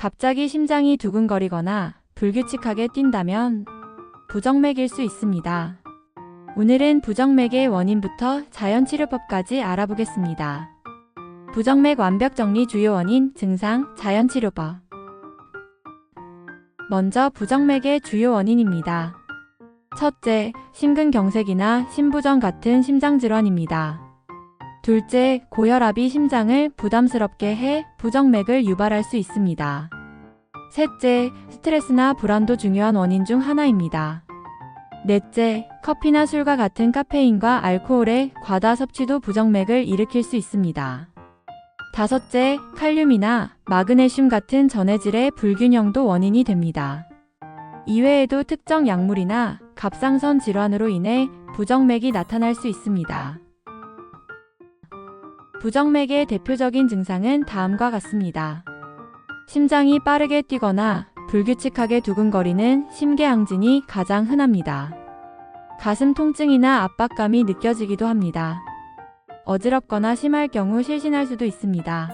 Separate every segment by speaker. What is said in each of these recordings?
Speaker 1: 갑자기 심장이 두근거리거나 불규칙하게 뛴다면 부정맥일 수 있습니다. 오늘은 부정맥의 원인부터 자연치료법까지 알아보겠습니다. 부정맥 완벽 정리 주요 원인, 증상, 자연치료법. 먼저 부정맥의 주요 원인입니다. 첫째, 심근경색이나 심부전 같은 심장질환입니다. 둘째, 고혈압이 심장을 부담스럽게 해 부정맥을 유발할 수 있습니다. 셋째, 스트레스나 불안도 중요한 원인 중 하나입니다. 넷째, 커피나 술과 같은 카페인과 알코올의 과다 섭취도 부정맥을 일으킬 수 있습니다. 다섯째, 칼륨이나 마그네슘 같은 전해질의 불균형도 원인이 됩니다. 이외에도 특정 약물이나 갑상선 질환으로 인해 부정맥이 나타날 수 있습니다. 부정맥의 대표적인 증상은 다음과 같습니다. 심장이 빠르게 뛰거나 불규칙하게 두근거리는 심계항진이 가장 흔합니다. 가슴 통증이나 압박감이 느껴지기도 합니다. 어지럽거나 심할 경우 실신할 수도 있습니다.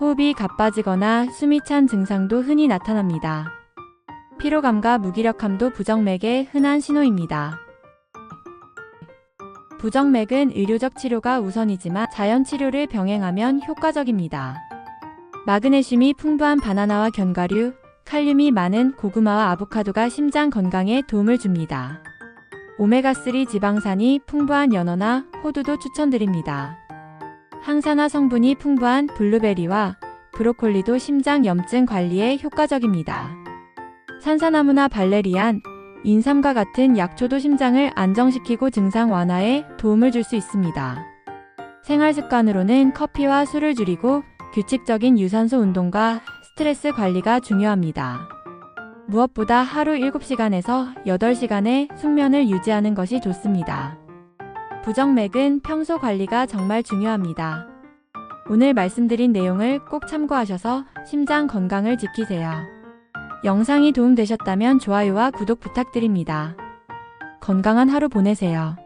Speaker 1: 호흡이 가빠지거나 숨이 찬 증상도 흔히 나타납니다. 피로감과 무기력함도 부정맥의 흔한 신호입니다. 부정맥은 의료적 치료가 우선이지만 자연 치료를 병행하면 효과적입니다. 마그네슘이 풍부한 바나나와 견과류, 칼륨이 많은 고구마와 아보카도가 심장 건강에 도움을 줍니다. 오메가3 지방산이 풍부한 연어나 호두도 추천드립니다. 항산화 성분이 풍부한 블루베리와 브로콜리도 심장 염증 관리에 효과적입니다. 산사나무나 발레리안, 인삼과 같은 약초도 심장을 안정시키고 증상 완화에 도움을 줄 수 있습니다. 생활 습관으로는 커피와 술을 줄이고 규칙적인 유산소 운동과 스트레스 관리가 중요합니다. 무엇보다 하루 7시간에서 8시간의 숙면을 유지하는 것이 좋습니다. 부정맥은 평소 관리가 정말 중요합니다. 오늘 말씀드린 내용을 꼭 참고하셔서 심장 건강을 지키세요. 영상이 도움되셨다면 좋아요와 구독 부탁드립니다. 건강한 하루 보내세요.